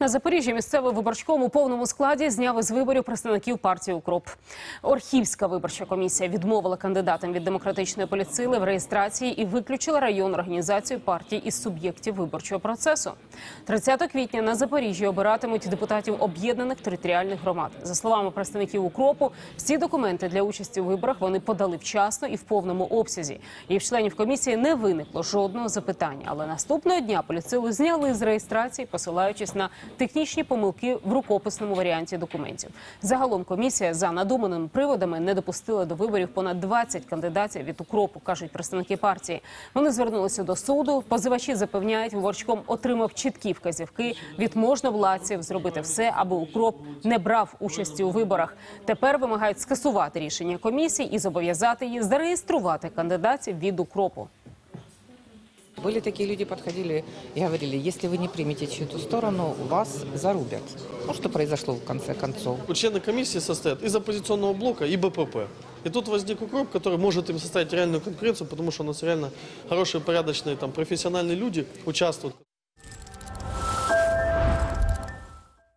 На Запоріжжі місцевий виборчком у повному складі зняв із виборів представників партії Укроп. Орхівська виборча комісія відмовила кандидатам від демократичної політсили в реєстрації і виключила районну організацію партії із суб'єктів виборчого процесу. 30 квітня на Запоріжжі обиратимуть депутатів об'єднаних територіальних громад. За словами представників Укропу, всі документи для участі у виборах вони подали вчасно і в повному обсязі. І в членів комісії не виникло жодного запитання. Але наступного дня поліцилу зняли з реєстрації, посилаючись на технічні помилки в рукописному варіанті документів. Загалом комісія за надуманими приводами не допустила до виборів понад 20 кандидатів від укропу, кажуть представники партії. Вони звернулися до суду. Позивачі запевняють, виборчком отримав чіткі вказівки від можновладців зробити все, аби укроп не брав участі у виборах. Тепер вимагають скасувати рішення комісії і зобов'язати її зареєструвати кандидатів від укропу. Были такие люди, подходили и говорили, если вы не примете чью-то сторону, вас зарубят. Ну, что произошло в конце концов. Вот Члены комиссии состоят из оппозиционного блока и БПП. И тут возник укроп, который может им составить реальную конкуренцию, потому что у нас реально хорошие, порядочные, там, профессиональные люди участвуют.